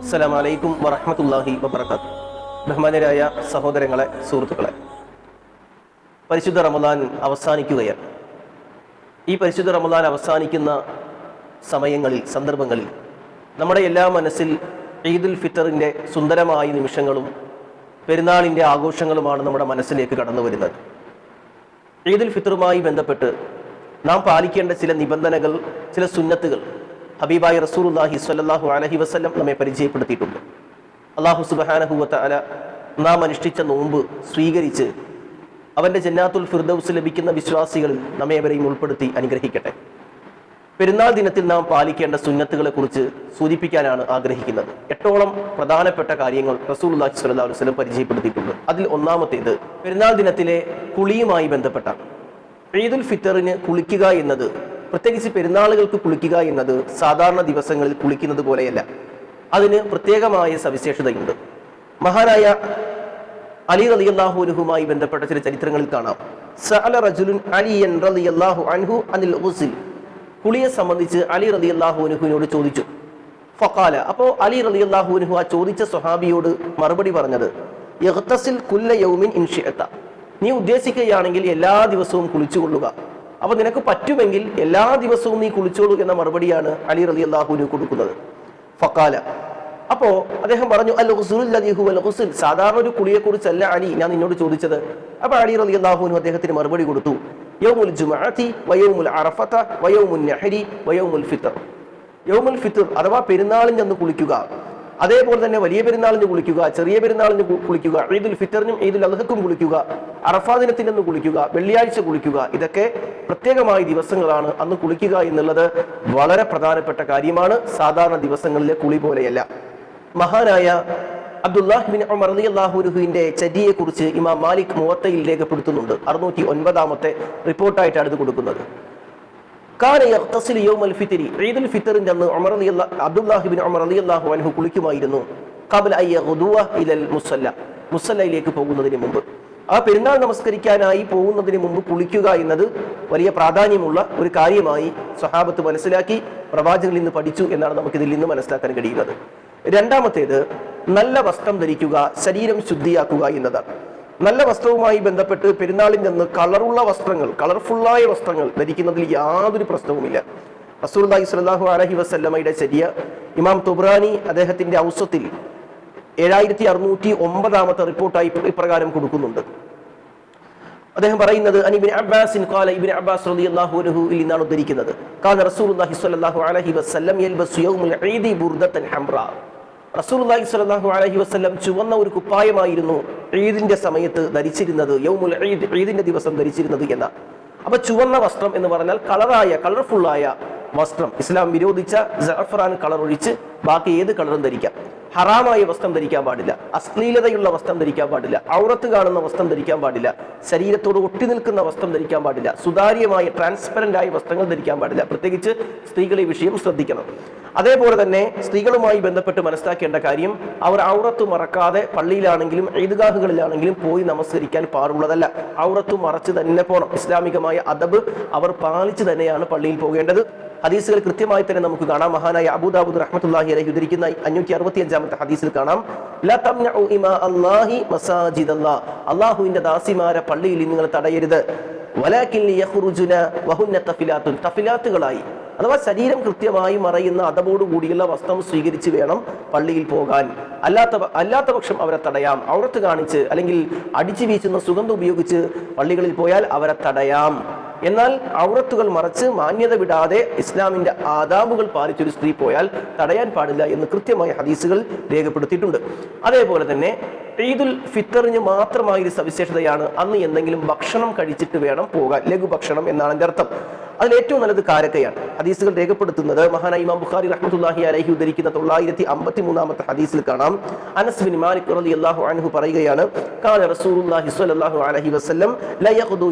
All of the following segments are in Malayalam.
അസ്സലാമു അലൈക്കും വറഹ്മത്തുള്ളാഹി വബർക്കാത്ത് ബഹുമാനരായ സഹോദരങ്ങളെ സുഹൃത്തുക്കളെ പരിശുദ്ധ റമദാൻ അവസാനിക്കുകയാണ്. ഈ പരിശുദ്ധ റമദാൻ അവസാനിക്കുന്ന സമയങ്ങളിൽ സന്ദർഭങ്ങളിൽ നമ്മുടെ എല്ലാ മനസ്സിൽ ഈദുൽ ഫിത്തറിന്റെ സുന്ദരമായ നിമിഷങ്ങളും പെരുന്നാളിന്റെ ആഘോഷങ്ങളുമാണ് നമ്മുടെ മനസ്സിലേക്ക് കടന്നു വരുന്നത്. ഈദുൽ ഫിത്തറുമായി ബന്ധപ്പെട്ട് നാം പാലിക്കേണ്ട ചില നിബന്ധനകൾ ചില സുന്നത്തുകൾ ഹബീബായി റസൂലുല്ലാഹി സ്വല്ലല്ലാഹു അലഹി വസ്ലം നമ്മെ പരിചയപ്പെടുത്തിയിട്ടുണ്ട്. അള്ളാഹു സുബഹാനഹുവത്ത അല നാം അനുഷ്ഠിച്ച നോമ്പ് സ്വീകരിച്ച് അവന്റെ ജന്നാത്തുൽ ഫിർദൌസ് ലഭിക്കുന്ന വിശ്വാസികളിൽ നമ്മെ അവരെയും ഉൾപ്പെടുത്തി അനുഗ്രഹിക്കട്ടെ. പെരുന്നാൾ ദിനത്തിൽ നാം പാലിക്കേണ്ട സുന്നത്തുകളെ കുറിച്ച് സൂചിപ്പിക്കാനാണ് ആഗ്രഹിക്കുന്നത്. എട്ടോളം പ്രധാനപ്പെട്ട കാര്യങ്ങൾ റസൂലുള്ളാഹി സ്വല്ലല്ലാഹു അലൈഹി വസ്ലം പരിചയപ്പെടുത്തിയിട്ടുണ്ട്. അതിൽ ഒന്നാമത്തേത് പെരുന്നാൾ ദിനത്തിലെ കുളിയുമായി ബന്ധപ്പെട്ടാണ്. ഈദുൽ ഫിത്തറിന് കുളിക്കുക എന്നത് പ്രത്യേകിച്ച് പെരുന്നാളുകൾക്ക് കുളിക്കുക എന്നത് സാധാരണ ദിവസങ്ങളിൽ കുളിക്കുന്നത് പോലെയല്ല. അതിന് പ്രത്യേകമായ സവിശേഷതയുണ്ട്. മഹാനായ അലി റളിയല്ലാഹുനുഹുമായി ബന്ധപ്പെട്ട ചില ചരിത്രങ്ങളിൽ കാണാം. സഅല ഗുസ്ൽ. കുളിയെ സംബന്ധിച്ച് അലി റലി അള്ളാഹുനുഹുവിനോട് ചോദിച്ചു. ഫക്കാല അപ്പോൾ അലി റലി അള്ളാഹുനുഹു ആ ചോദിച്ച സ്വഹാബിയോട് മറുപടി പറഞ്ഞത് കുല്ല യൗമിൻ ഇൻഷിയത്ത നീ ഉദ്ദേശിക്കുകയാണെങ്കിൽ എല്ലാ ദിവസവും കുളിച്ചുകൊള്ളുക. അപ്പൊ നിനക്ക് പറ്റുമെങ്കിൽ എല്ലാ ദിവസവും നീ കുളിച്ചോളൂ എന്ന മറുപടിയാണ് അലി റലി അള്ളാഹുവിന് കൊടുക്കുന്നത്. ഫക്കാല അപ്പോ അദ്ദേഹം പറഞ്ഞു അൽ ഹുസുൽ അൽ ഹുസുൽ സാധാരണ ഒരു കുളിയെ കുറിച്ചല്ല അലി ഞാൻ നിന്നോട് ചോദിച്ചത്. അപ്പൊ അലി റലി അള്ളാഹുവിനും അദ്ദേഹത്തിന് മറുപടി കൊടുത്തു. യൗമുൽ ജുമാഅത്തി വയൗമുൽ അറഫത്ത വയൗമുൽ നഹരി വയൗമുൽ ഫിത്തർ. യൗമുൽ ഫിത്തർ അഥവാ പെരുന്നാളിൽ അന്ന് കുളിക്കുക. അതേപോലെ തന്നെ വലിയ പെരുന്നാളിന് കുളിക്കുക ചെറിയ പെരുന്നാളിന് കുളിക്കുക ഈദുൽ ഫിത്തറിനും ഈദുൽ അദ്ഹക്കും കുളിക്കുക. അറഫാ ദിനത്തിനന്ന് കുളിക്കുക വെള്ളിയാഴ്ച കുളിക്കുക ഇതൊക്കെ പ്രത്യേകമായ ദിവസങ്ങളാണ് അന്ന് കുളിക്കുക എന്നുള്ളത് വളരെ പ്രധാനപ്പെട്ട കാര്യമാണ്. സാധാരണ ദിവസങ്ങളിലെ കുളി പോലെയല്ല. മഹാനായ അബ്ദുല്ലാഹിബിൻ ഉമർ അള്ളാഹുരുഹുവിന്റെ ചര്യയെ കുറിച്ച് ഇമാം മാലിക് മുവത്തയിൽ രേഖപ്പെടുത്തുന്നുണ്ട്. അറുന്നൂറ്റി ഒൻപതാമത്തെ റിപ്പോർട്ടായിട്ടാണ് ഇത് കൊടുക്കുന്നത്. കാന ഫിത്രി ഉമർ റളിയല്ലാ അബ്ദുല്ലാഹിബിൻ ഉമർ റളിയല്ലാഹു അൻഹു കുളിക്കുമായിരുന്നു. ഇലൽ മുസല്ല മുസല്ലയിലേക്ക് പോകുന്നതിന് മുമ്പ്. ആ പെരുന്നാൾ നമസ്കരിക്കാനായി പോകുന്നതിന് മുമ്പ് കുളിക്കുക എന്നത് വലിയ പ്രാധാന്യമുള്ള ഒരു കാര്യമായി സ്വഹാബത്ത് മനസ്സിലാക്കി പ്രവാചകനിൽ നിന്ന് പഠിച്ചു എന്നാണ് നമുക്കിതിൽ നിന്ന് മനസ്സിലാക്കാൻ കഴിയുന്നത്. രണ്ടാമത്തേത് നല്ല വസ്ത്രം ധരിക്കുക ശരീരം ശുദ്ധിയാക്കുക എന്നതാണ്. നല്ല വസ്ത്രവുമായി ബന്ധപ്പെട്ട് പെരുന്നാളിൽ അന്ന് കളറുള്ള വസ്ത്രങ്ങൾ കളർഫുള്ളായ വസ്ത്രങ്ങൾ ധരിക്കുന്നതിൽ യാതൊരു പ്രശ്നവുമില്ല. റസൂൽദാഹി സ്വല്ലല്ലാഹു അലൈഹി വസല്ലമയുടെ ചര്യ ഇമാം തുബ്രാനി അദ്ദേഹത്തിന്റെ ഔസത്തിൽ ഏഴായിരത്തി അറുന്നൂറ്റി ഒമ്പതാമത്തെ റിപ്പോർട്ടായി ഇപ്രകാരം കൊടുക്കുന്നുണ്ട്. അദ്ദേഹം പറയുന്നത് അനിബിൻ അബ്ബാസിൻ ഖാല ഇബ്നു അബ്ബാസ് റളിയല്ലാഹു അൻഹു നിന്നാണ് ഉദ്ധരിക്കുന്നത്. ഖാല റസൂലുള്ളാഹി സ്വല്ലല്ലാഹു അലൈഹി വസല്ലം യൽബസു യൗമുൽ ഈദി ബുർദത്തൻ ഹംറാ. റസൂലുള്ളാഹി സ്വല്ലല്ലാഹു അലൈഹി വസല്ലം ചുവന്ന ഒരു കുപ്പായമായിരുന്നു ഈദിന്റെ സമയത്ത് ധരിച്ചിരുന്നത് യൗമുൽ ഈദ് ഈദിന്റെ ദിവസം ധരിച്ചിരുന്നത് എന്ന. അപ്പൊ ചുവന്ന വസ്ത്രം എന്ന് പറഞ്ഞാൽ കളറായ കളർഫുള്ളായ വസ്ത്രം. ഇസ്ലാം വിരോധിച്ച ജഅഫറാൻ കളർ ഒഴിച്ച് ബാക്കി ഏത് കളറും ധരിക്കാം. ഹറാമായ വസ്ത്രം ധരിക്കാൻ പാടില്ല. അശ്ലീലതയുള്ള വസ്ത്രം ധരിക്കാൻ പാടില്ല. ഔറത്ത് കാണുന്ന വസ്ത്രം ധരിക്കാൻ പാടില്ല. ശരീരത്തോട് ഒട്ടി നിൽക്കുന്ന വസ്ത്രം ധരിക്കാൻ പാടില്ല. സുതാര്യമായ ട്രാൻസ്പെറന്റ് ആയ വസ്ത്രങ്ങൾ ധരിക്കാൻ പാടില്ല. പ്രത്യേകിച്ച് സ്ത്രീകൾ ഈ വിഷയം ശ്രദ്ധിക്കണം. അതേപോലെ തന്നെ സ്ത്രീകളുമായി ബന്ധപ്പെട്ട് മനസ്സിലാക്കേണ്ട കാര്യം അവർ ഔറത്ത് മറക്കാതെ പള്ളിയിലാണെങ്കിലും ഈദ്ഗാഹുകളിലാണെങ്കിലും പോയി നമസ്കരിക്കാൻ പാടുള്ളതല്ല. ഔറത്ത് മറച്ച് തന്നെ പോകണം ഇസ്ലാമികമായ അദബ് അവർ പാലിച്ച് തന്നെയാണ് പള്ളിയിൽ പോകേണ്ടത്. ഹദീസുകൾ കൃത്യമായി തന്നെ നമുക്ക് കാണാം. മഹാനായ അബൂദാബുദ് റഹ്മത്തുള്ളാഹി അലൈഹി ഉദ്ധരിക്കുന്ന അഞ്ഞൂറ്റി അറുപത്തി അഞ്ചാമത്തെ ഹദീസിൽ കാണാം അള്ളാഹുവിന്റെ ദാസിമാരെ പള്ളിയിൽ നിങ്ങൾ തടയരുത്. തഫിലാത്തുകളായി. അഥവാ ശരീരം കൃത്യമായി മറയുന്ന അതവോടുകൂടിയുള്ള വസ്ത്രം സ്വീകരിച്ച് വേണം പള്ളിയിൽ പോകാൻ. അല്ലാത്ത അല്ലാത്ത പക്ഷം അവരെ തടയാം. ഔറത്ത് കാണിച്ച് അല്ലെങ്കിൽ അടിച്ചു വീശുന്ന സുഗന്ധം ഉപയോഗിച്ച് പള്ളികളിൽ പോയാൽ അവരെ തടയാം. എന്നാൽ ഔറത്തുകൾ മറച്ച് മാന്യത വിടാതെ ഇസ്ലാമിന്റെ ആദാബുകൾ പാലിച്ചൊരു സ്ത്രീ പോയാൽ തടയാൻ പാടില്ല എന്ന് കൃത്യമായ ഹദീസുകൾ രേഖപ്പെടുത്തിയിട്ടുണ്ട്. അതേപോലെ തന്നെ ഈദുൽ ഫിത്തറിന് മാത്രമായ ഒരു സവിശേഷതയാണ് അന്ന് എന്തെങ്കിലും ഭക്ഷണം കഴിച്ചിട്ട് വേണം പോകാൻ. ലഘുഭക്ഷണം എന്നാണ് എന്റെ അർത്ഥം. അതിൽ ഏറ്റവും നല്ലത് കാരക്കയാണ്. ഹദീസുകൾ രേഖപ്പെടുത്തുന്നത് മഹാനായ ഇമാം ബുഖാരി റഹ്മത്തുള്ളാഹി അലഹി ഉദ്ധരിക്കുന്ന തൊള്ളായിരത്തി അമ്പത്തി മൂന്നാമത്തെ ഹദീസിൽ കാണാം. അനസ് ബിൻ മാലിക് റളിയല്ലാഹു അൻഹു പറയുകയാണ് കാല റസൂലുള്ളാഹി സ്വല്ലല്ലാഹു അലൈഹി വസല്ലം ല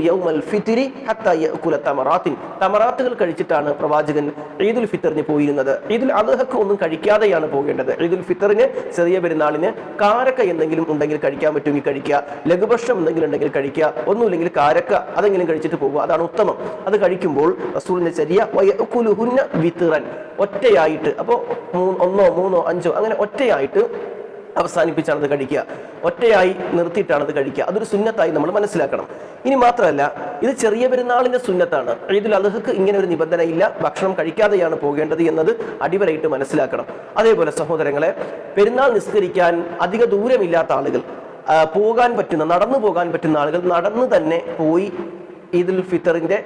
യൗമൽ ഫിത്രി ഹത്താ യഅകുല തമറാത്തിൻ. തമറാത്തുകൾ കഴിച്ചിട്ടാണ് പ്രവാചകൻ ഈദുൽ ഫിത്തറിന് പോയിരുന്നത്. ഈദുൽ അദ്ഹക്ക് ഒന്നും കഴിക്കാതെയാണ് പോകേണ്ടത്. ഈദുൽ ഫിത്തറിന് ചെറിയ പെരുന്നാളിന് കാരക്ക എന്തെങ്കിലും ഉണ്ടെങ്കിൽ കഴിക്കാൻ പറ്റുമെങ്കിൽ കഴിക്കുക. ലഘുഭക്ഷണം എന്തെങ്കിലും ഉണ്ടെങ്കിൽ കഴിക്കുക. ഒന്നുമില്ലെങ്കിൽ കാരക്ക അതെങ്കിലും കഴിച്ചിട്ട് പോകുക അതാണ് ഉത്തമം. അത് കഴിക്കുമ്പോൾ റസൂലിന്റെ ചര്യ. വയക്കുലുഹുന്ന വിത്തിറൻ. ഒറ്റയായിട്ട്. അപ്പോൾ ഒന്നോ മൂന്നോ അഞ്ചോ അങ്ങനെ ഒറ്റയായിട്ട് അവസാനിപ്പിച്ചാണ് അത് കഴിക്കുക. ഒറ്റയായി നിർത്തിയിട്ടാണ് അത് കഴിക്കുക. അതൊരു സുന്നത്തായി നമ്മൾ മനസ്സിലാക്കണം. ഇനി മാത്രമല്ല ഇത് ചെറിയ പെരുന്നാളിന്റെ സുന്നത്താണ്. ഈദുൽ അദ്ഹക്ക് ഇങ്ങനെ ഒരു നിബന്ധന ഇല്ല ഭക്ഷണം കഴിക്കാതെയാണ് പോകേണ്ടത് എന്നത് അടിവരയിട്ട് മനസ്സിലാക്കണം. അതേപോലെ സഹോദരങ്ങളെ പെരുന്നാൾ നിസ്കരിക്കാൻ അധിക ദൂരമില്ലാത്ത ആളുകൾ പോകാൻ പറ്റുന്ന നടന്നു പോകാൻ പറ്റുന്ന ആളുകൾ നടന്നു തന്നെ പോയി ഈദുൽ ഫിത്തറിന്റെ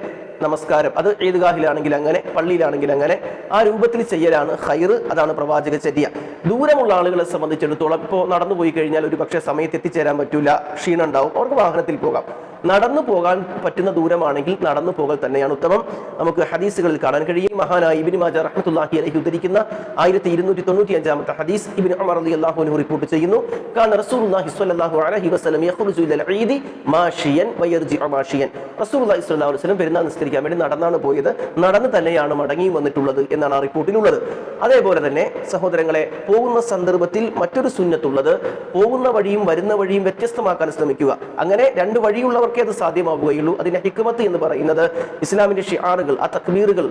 നമസ്കാരം. അത് ഈദ്ഗാഹിലാണെങ്കിൽ അങ്ങനെ പള്ളിയിലാണെങ്കിൽ അങ്ങനെ. ആ രൂപത്തിൽ ചെയ്യലാണ് ഹൈർ അതാണ് പ്രവാചക ചര്യ. ദൂരമുള്ള ആളുകളെ സംബന്ധിച്ചിടത്തോളം ഇപ്പോൾ നടന്നു പോയി കഴിഞ്ഞാൽ ഒരു പക്ഷേ സമയത്ത് എത്തിച്ചേരാൻ പറ്റൂല ക്ഷീണം ഉണ്ടാവും അവർക്ക് വാഹനത്തിൽ പോകാം. നടന്നു പോകാൻ പറ്റുന്ന ദൂരമാണെങ്കിൽ നടന്നു പോകൽ തന്നെയാണ് ഉത്തമം. നമുക്ക് ഹദീസുകളിൽ കാണാൻ കഴിയും. മഹാനായ ഇബിൻ മാജ റഹ്മത്തുല്ലാഹി അലഹി ഉദ്ധരിക്കുന്ന ആയിരത്തി ഇരുന്നൂറ്റി തൊണ്ണൂറ്റി അഞ്ചാമത്തെ ഹദീസ് ഇബിൻ അമർ അലി അൻഹു റിപ്പോർട്ട് ചെയ്യുന്നു. കാന റസൂലുള്ളാഹി സ്വല്ലല്ലാഹു അലൈഹി വസല്ലം യഖ്റുജു ഇലൽ ഈദി മാഷിയൻ വയർജിഉ മാഷിയൻ. റസൂലുള്ളാഹി സ്വല്ലല്ലാഹു അലൈഹി വസല്ലം പെരുന്നാൾ നിസ്കരിക്കാൻ വേണ്ടി നടന്നാണ് പോയത്. നടന്ന് തന്നെയാണ് മടങ്ങി വന്നിട്ടുള്ളത് എന്നാണ് ആ റിപ്പോർട്ടിലുള്ളത്. അതേപോലെ തന്നെ സഹോദരങ്ങളെ പോകുന്ന സന്ദർഭത്തിൽ മറ്റൊരു സുന്നത്തുള്ളത് പോകുന്ന വഴിയും വരുന്ന വഴിയും വ്യത്യസ്തമാക്കാൻ ശ്രമിക്കുക. അങ്ങനെ രണ്ട് വഴിയുള്ളവർക്കേ അത് സാധ്യമാവുകയുള്ളൂ. അതിന്റെ ഹിക്മത്ത് എന്ന് പറയുന്നത് ഇസ്ലാമിന്റെ ഷിആറുകൾ ആ തക്ബീറുകൾ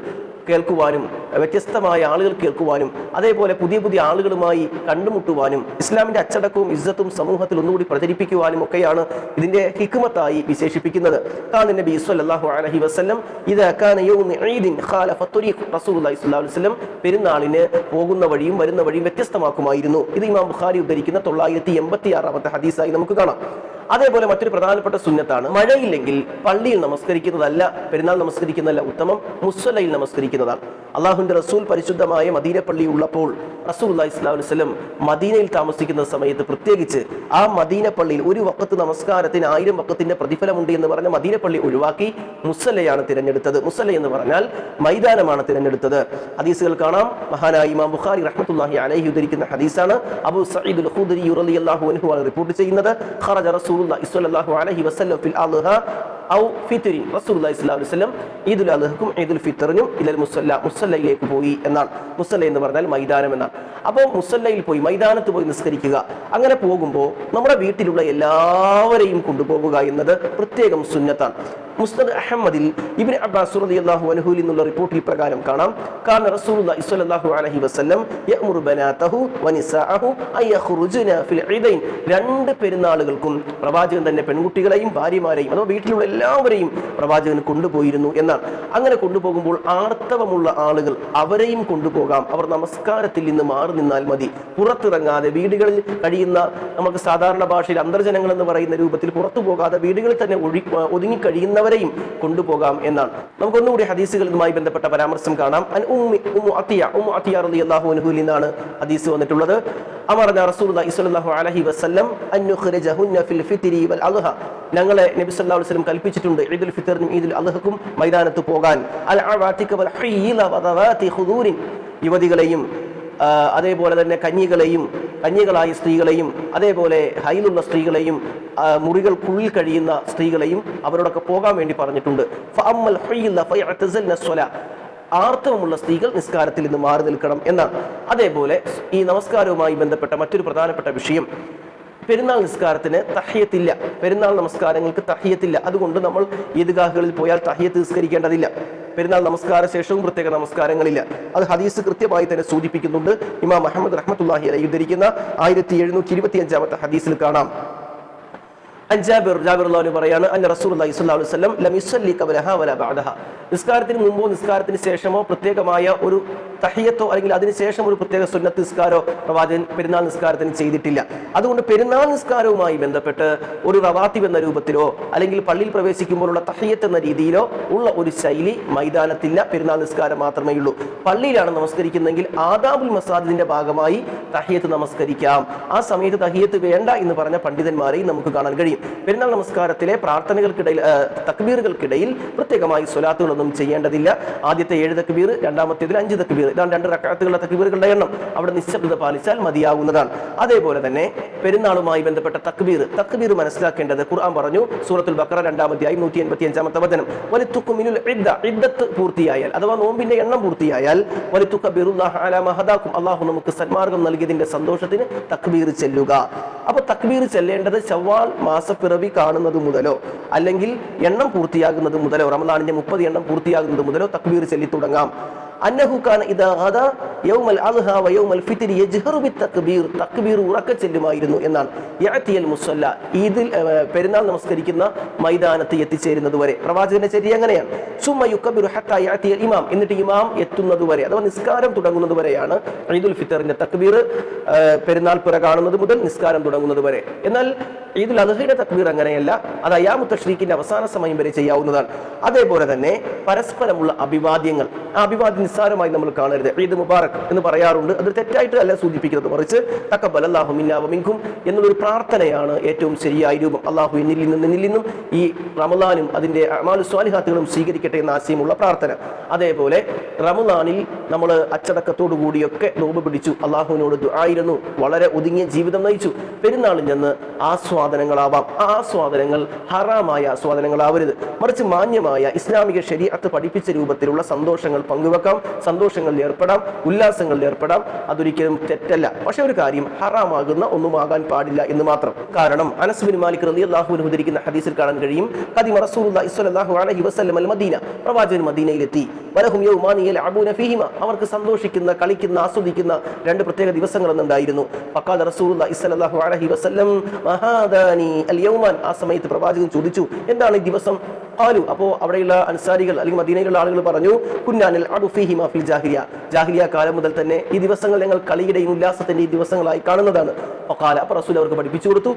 കേൾക്കുവാനും വ്യത്യസ്തമായ ആളുകൾ കേൾക്കുവാനും അതേപോലെ പുതിയ പുതിയ ആളുകളുമായി കണ്ടുമുട്ടുവാനും ഇസ്ലാമിന്റെ അച്ചടക്കവും ഇസ്സത്തും സമൂഹത്തിൽ ഒന്നുകൂടി പ്രചരിപ്പിക്കുവാനും ഒക്കെയാണ് ഇതിന്റെ ഹിക്മത്തായി വിശേഷിപ്പിക്കുന്നത്. കാന നബി അലൈഹി വസല്ലം കാന യൗമി റസൂലുള്ളാഹി സ്വല്ലല്ലാഹു അലൈഹി വസല്ലം പെരുന്നാളിന് പോകുന്ന വഴിയും വരുന്ന വഴിയും വ്യത്യസ്തമാക്കുമായിരുന്നു. ഇത് ഇമാം ബുഖാരി ഉദ്ധരിക്കുന്ന തൊള്ളായിരത്തി എൺപത്തി ആറാമത്തെ ഹദീസായി നമുക്ക് കാണാം. അതേപോലെ മറ്റൊരു പ്രധാനപ്പെട്ട സുന്നത്താണ് മഴയില്ലെങ്കിൽ പള്ളിയിൽ നമസ്കരിക്കുന്നതല്ല പെരുന്നാൾ നമസ്കരിക്കുന്നതല്ല ഉത്തമം മുസ്വലയിൽ നമസ്കരിക്കുന്നതാണ് അള്ളാഹുവിന്റെ റസൂൽ പരിശുദ്ധമായ മദീനപ്പള്ളി പള്ളി ഉള്ളപ്പോൾ റസൂൽ അല്ലാ ഇസ്ലാം വസ്ലം മദീനയിൽ താമസിക്കുന്ന സമയത്ത് പ്രത്യേകിച്ച് ആ മദീനപ്പള്ളിയിൽ ഒരു വക്കത്ത് നമസ്കാരത്തിന് ആയിരം വക്കത്തിന്റെ പ്രതിഫലമുണ്ട് എന്ന് പറഞ്ഞ മദീനപ്പള്ളി പള്ളി ഒഴിവാക്കി മുസല്ലയാണ് തിരഞ്ഞെടുത്തത്. മുസല്ല എന്ന് പറഞ്ഞാൽ മൈതാനമാണ് തിരഞ്ഞെടുത്തത്. ഹദീസുകൾ കാണാം. മഹാനായ ഇമാം ബുഖാരി റഹ്മത്തുള്ളാഹി അലൈഹി ഉദ്ധരിക്കുന്ന ഹദീസാണ്. അബു അൽ ഖുദരി അൻഹു ആണ് റിപ്പോർട്ട് ചെയ്യുന്നത്. ഖറജ റസൂലുള്ളാഹി സ്വല്ലല്ലാഹു അലൈഹി വസല്ലം ഫിൽ അദ്ഹ ഔ റസൂലുള്ളാഹി സ്വല്ലല്ലാഹു അലൈഹി വസല്ലം ഈദുൽ അദ്ഹക്കും ഈദുൽ ഫിത്റിനും ഇലൽ മുസല്ല മുസല്ലയിലേക്ക് പോയി എന്നാണ്. മുസല്ല എന്ന് പറഞ്ഞാൽ മൈതാനം എന്നാണ്. അപ്പോൾ മുസല്ലയിൽ പോയി മൈതാനത്ത് പോയി നിസ്കരിക്കുക. അങ്ങനെ പോകുമ്പോൾ നമ്മുടെ വീട്ടിലുള്ള എല്ലാവരെയും കൊണ്ടുപോകുക എന്നത് പ്രത്യേകം സുന്നത്താണ്. മുസ്തദ് അഹമ്മദിൽ ഇബ്നു അബ്ബാസ് റളിയല്ലാഹു എന്നുള്ള നിന്നുള്ള റിപ്പോർട്ടിൽ പ്രകാരം കാണാം. കാന റസൂലുള്ളാഹി സ്വല്ലല്ലാഹു അലൈഹി വസല്ലം യഅ്മുറു ബനാതഹു വനിസാഅഹു അൻ യഖ്റുജന ഫിൽ ഈദൈൻ. രണ്ട് പെരുന്നാളുകൾക്കും പ്രവാചകൻ തന്നെ പെൺകുട്ടികളെയും ഭാര്യമാരെയും അഥവാ വീട്ടിലുള്ള എല്ലാവരെയും പ്രവാചകൻ കൊണ്ടുപോയിരുന്നു എന്നാണ്. അങ്ങനെ കൊണ്ടുപോകുമ്പോൾ ആർത്തവമുള്ള ആളുകൾ അവരെയും കൊണ്ടുപോകാം. അവർ നമസ്കാരത്തിൽ നിന്ന് മാറി നിന്നാൽ മതി. പുറത്തിറങ്ങാതെ വീടുകളിൽ കഴിയുന്ന നമുക്ക് സാധാരണ ഭാഷയിൽ അന്തർജനങ്ങൾ എന്ന് പറയുന്ന രൂപത്തിൽ പുറത്തു പോകാതെ വീടുകളിൽ തന്നെ ഒഴി ഒതുങ്ങി കഴിയുന്നവരെയും കൊണ്ടുപോകാം എന്നാണ്. നമുക്കൊന്നുകൂടി ഹദീസുകളുമായി ബന്ധപ്പെട്ട പരാമർശം കാണാം. ഉമ്മി അത്തിയ ഉമ്മു അത്തിയ റളിയല്ലാഹു അൻഹുവിൽ ഹദീസ് വന്നിട്ടുള്ളത്. അമർന റസൂലുള്ളാഹി സ്വല്ലല്ലാഹു അലൈഹി വൽ അദ്ഹ. ഞങ്ങളെ നബി അലൈഹി വസല്ലം കൽപ്പിച്ചിട്ടുണ്ട് ഈദുൽ ഫിത്തറിനും ഈദുൽ അലഹക്കും മൈതാനത്ത് പോകാൻ. അൽ യുവതികളെയും അതേപോലെ തന്നെ കന്യകളെയും കന്യകളായ സ്ത്രീകളെയും അതേപോലെ ഹൈലുള്ള സ്ത്രീകളെയും മുറികൾ മുറികൾക്കുള്ളിൽ കഴിയുന്ന സ്ത്രീകളെയും അവരോടൊക്കെ പോകാൻ വേണ്ടി പറഞ്ഞിട്ടുണ്ട്. ആർത്തവമുള്ള സ്ത്രീകൾ നിസ്കാരത്തിൽ നിന്ന് മാറി നിൽക്കണം എന്നാണ്. അതേപോലെ ഈ നമസ്കാരവുമായി ബന്ധപ്പെട്ട മറ്റൊരു പ്രധാനപ്പെട്ട വിഷയം. പെരുന്നാൾ നിസ്കാരത്തിന് തഹ്യത്തില്ല. പെരുന്നാൾ നമസ്കാരങ്ങൾക്ക് തഹ്യത്തില്ല. അതുകൊണ്ട് നമ്മൾ ഈദ്ഗാഹുകളിൽ പോയാൽ തഹ്യത്ത് നിസ്കരിക്കേണ്ടതില്ല. പെരുന്നാൾ നമസ്കാര ശേഷവും പ്രത്യേക നമസ്കാരങ്ങളില്ല. അത് ഹദീസ് കൃത്യമായി തന്നെ സൂചിപ്പിക്കുന്നുണ്ട്. ഇമാം മുഹമ്മദ് റഹ്മത്തുല്ലാഹി അലൈഹി ഉദ്ധരിക്കുന്ന ആയിരത്തി എഴുന്നൂറ്റി ഇരുപത്തി അഞ്ചാമത്തെ ഹദീസിൽ കാണാം. അൻ ജാബിർ പറയാണ് അന്ന നിസ്കാരത്തിന് മുമ്പോ നിസ്കാരത്തിന് ശേഷമോ പ്രത്യേകമായ ഒരു തഹിയത്തോ അല്ലെങ്കിൽ അതിനുശേഷം ഒരു പ്രത്യേക സുന്നത്ത് നിസ്കാരോ പ്രവാചകൻ പെരുന്നാൾ നിസ്കാരത്തിന് ചെയ്തിട്ടില്ല. അതുകൊണ്ട് പെരുന്നാൾ നിസ്കാരവുമായി ബന്ധപ്പെട്ട് ഒരു റവാത്തിബ് എന്ന രൂപത്തിലോ അല്ലെങ്കിൽ പള്ളിയിൽ പ്രവേശിക്കുമ്പോഴുള്ള തഹിയത്ത് എന്ന രീതിയിലോ ഉള്ള ഒരു ശൈലി മൈതാനത്തില്ല പെരുന്നാൾ നിസ്കാരം മാത്രമേ ഉള്ളൂ. പള്ളിയിലാണ് നമസ്കരിക്കുന്നതെങ്കിൽ ആദാബുൽ മസാദിന്റെ ഭാഗമായി തഹിയത്ത് നമസ്കരിക്കാം. ആ സമയത്ത് തഹിയത്ത് വേണ്ട എന്ന് പറഞ്ഞ പണ്ഡിതന്മാരെയും നമുക്ക് കാണാൻ കഴിയും. പെരുന്നാൾ നമസ്കാരത്തിലെ പ്രാർത്ഥനകൾക്കിടയിൽ തക്ബീറുകൾക്കിടയിൽ പ്രത്യേകമായി സ്വലാത്തുകളൊന്നും ചെയ്യേണ്ടതില്ല. ആദ്യത്തെ ഏഴ് തക്ബീർ രണ്ടാമത്തേതിൽ അഞ്ച് തക്ബീർ. ഇതാണ് രണ്ട് റക്കാത്തുകളുടെ തക്ബീറുകളുടെ എണ്ണം. അവിടെ നിശബ്ദത പാലിച്ചാൽ മതിയാവുന്നതാണ്. അതേപോലെ തന്നെ പെരുന്നാളുമായി ബന്ധപ്പെട്ട തക്ബീർ. തക്ബീർ മനസ്സിലാക്കേണ്ടത് ഖുർആൻ പറഞ്ഞു സൂറത്തുൽ ബക്കറ രണ്ടാമത്തെയായി നൂറ്റി എൺപത്തി അഞ്ചാമത്തെ വചനം വലിത്തുക്കുമിനുൽ ഇദ്ദ ഇദ്ദത്ത് പൂർത്തിയായാൽ അഥവാ നോമ്പിന്റെ എണ്ണം പൂർത്തിയായാൽ വലിത്തുക്ക അള്ളാഹു നമുക്ക് സന്മാർഗം നൽകിയതിന്റെ സന്തോഷത്തിന് തക്ബീർ ചെല്ലുക. അപ്പൊ തക്ബീർ ചെല്ലേണ്ടത് ചവ്വാൽ മാസപ്പിറവി കാണുന്നത് മുതലോ അല്ലെങ്കിൽ എണ്ണം പൂർത്തിയാകുന്നത് മുതലോ റമദാനിന്റെ മുപ്പത് എണ്ണം പൂർത്തിയാകുന്നത് മുതലോ തക്ബീർ ചൊല്ലി തുടങ്ങാം. അന്നഹു കാന ഇദാ ഗദാ യൗമൽ അൽഹ വ യൗമൽ ഫിത്രി യജ്ഹറു ബിത്തക്ബീർ തക്ബീർ ഉറക്കെ ചെല്ലുമായിരുന്നു എന്നാണ്. യഅതിയൽ മുസല്ല ഈദിൽ പെരുന്നാൾ നമസ്കരിക്കുന്ന മൈതാനത്ത് എത്തിച്ചേരുന്നത് വരെ. പ്രവാചകന്റെ ചര്യ അങ്ങനെയാണ്. സുമ്മ യുക്കബിറു ഹത്താ യഅതിയൽ ഇമാം. എന്നിട്ട് ഇമാം എത്തുന്നത് വരെ അഥവാ നിസ്കാരം തുടങ്ങുന്നത് വരെയാണ് ഈദുൽ ഫിത്തറിന്റെ തക്ബീർ പെരുന്നാൾ പിറ കാണുന്നത് മുതൽ നിസ്കാരം തുടങ്ങുന്നത് വരെ. എന്നാൽ ഈദുൽ അദ്ഹയുടെ തക്ബീർ അങ്ങനെയല്ല അത് അയാമുത്ത തഷ്രീഖിന്റെ അവസാന സമയം വരെ ചെയ്യാവുന്നതാണ്. അതേപോലെ തന്നെ പരസ്പരമുള്ള അഭിവാദ്യങ്ങൾ അഭിവാദ്യം നിസ്സാരമായി നമ്മൾ കാണരുത്. ഈദ് മുബാറക് എന്ന് പറയാറുണ്ട്. അത് തെറ്റായിട്ട് അല്ല സൂചിപ്പിക്കുന്നത്. മറിച്ച് തക്കബൽ അള്ളാഹു മിന്നാവമിങ്കും എന്നുള്ളൊരു പ്രാർത്ഥനയാണ് ഏറ്റവും ശരിയായ രൂപം. അള്ളാഹു എന്നിൽ നിന്നും നിന്നിൽ നിന്നും ഈ റമദാനും അതിന്റെ അമാലു സ്വാലിഹാത്തുകളും സ്വീകരിക്കട്ടെ എന്ന ആശയമുള്ള പ്രാർത്ഥന. അതേപോലെ റമദാനിൽ നമ്മൾ അച്ചടക്കത്തോടു കൂടിയൊക്കെ നോമ്പ് പിടിച്ചു. അള്ളാഹുവിനോട് ആയിരുന്നു വളരെ ഒതുങ്ങിയ ജീവിതം നയിച്ചു. പെരുന്നാളിൽ നിന്ന് ആസ്വാദനങ്ങളാവാം. ആ ആസ്വാദനങ്ങൾ ഹറാമായ ആസ്വാദനങ്ങളാവരുത്. മറിച്ച് മാന്യമായ ഇസ്ലാമിക ശരീഅത്ത് പഠിപ്പിച്ച രൂപത്തിലുള്ള സന്തോഷങ്ങൾ പങ്കുവെക്കാം സന്തോഷങ്ങളിൽ ഏർപ്പെടാം ഉല്ലാസങ്ങളിൽ ഏർപ്പെടാം. അതൊരിക്കലും തെറ്റല്ല. പക്ഷെ ഒരു കാര്യം ഹറാമാകുന്ന ഒന്നുമാകാൻ പാടില്ല എന്ന് മാത്രം. കാരണം അനസ് ബിൻ മാലിക് റളിയല്ലാഹു അള്ളാഹു ഉദ്ധരിക്കുന്ന ഹദീസിൽ കാണാൻ കഴിയും റസൂലുള്ളാഹി സ്വല്ലല്ലാഹു അലൈഹി വസല്ലം അൽ മദീന പ്രവാചകൻ മദീനയിലെത്തി. വലഹും യൗമാനി അബൂന ഫീഹിമ. അവർക്ക് സന്തോഷിക്കുന്ന കളിക്കുന്ന ആസ്വദിക്കുന്ന രണ്ട് പ്രത്യേക ദിവസങ്ങൾ എന്നുണ്ടായിരുന്നു ഫഖാല റസൂലുള്ളാഹി സ്വല്ലല്ലാഹു അലൈഹി മഹാദാനി അൽ യൗമാൻ ആ സമയത്ത് പ്രവാചകൻ ചോദിച്ചു എന്താണ് ഈ ദിവസം? ഖാലു അപ്പോ അവിടെയുള്ള അൻസാരികൾ അല്ലെങ്കിൽ മദീനയിലുള്ള ആളുകൾ പറഞ്ഞു കുന്നാനിൽ ഫീഹിമ ഫിൽ ജാഹിലിയ. ജാഹിലിയ കാലം മുതൽ തന്നെ ഈ ദിവസങ്ങൾ ഞങ്ങൾ കളിയുടെയും ഉല്ലാസത്തിന്റെ ഈ ദിവസങ്ങളായി കാണുന്നതാണ്. ഒക്കാല അപ്പോൾ റസൂൽ അവർക്ക് പഠിപ്പിച്ചു കൊടുത്തു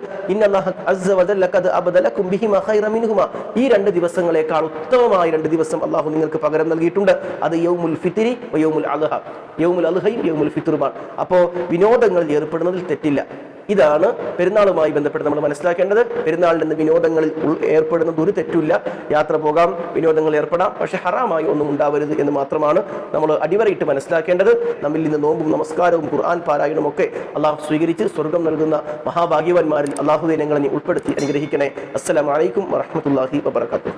ഈ രണ്ട് ദിവസങ്ങളെക്കാൾ ഉത്തമമായ രണ്ട് ദിവസം അള്ളാഹു നിങ്ങൾക്ക് പകരം നൽകിയിട്ടുണ്ട്. അത് യൗമുൽ ഫിത്തിരി യൗമുൽ അലഹ യൗമുൽ അലഹയും യൗമുൽ ഫിത്റുമാണ്. അപ്പോൾ വിനോദങ്ങളിൽ ഏർപ്പെടുന്നതിൽ തെറ്റില്ല. ഇതാണ് പെരുന്നാളുമായി ബന്ധപ്പെട്ട് നമ്മൾ മനസ്സിലാക്കേണ്ടത്. പെരുന്നാളിൽ നിന്ന് വിനോദങ്ങളിൽ ഏർപ്പെടുന്നത് ഒരു തെറ്റില്ല യാത്ര പോകാം വിനോദങ്ങളിൽ ഏർപ്പെടാം. പക്ഷെ ഹറാമായി ഒന്നും ഉണ്ടാവരുത് എന്ന് മാത്രമാണ് നമ്മൾ അടിവരയിട്ട് മനസ്സിലാക്കേണ്ടത്. നമ്മിൽ നിന്ന് നോമ്പും നമസ്കാരവും ഖുർആൻ പാരായണവും ഒക്കെ അള്ളാഹു സ്വീകരിച്ച് സ്വർഗം നൽകുന്ന മഹാഭാഗ്യവാന്മാരിൽ അള്ളാഹു ദിനങ്ങളെ ഉൾപ്പെടുത്തി അനുഗ്രഹിക്കണേ. അസ്സലാമലൈക്കും വറഹമത്തല്ലാഹി വബർക്കാത്തു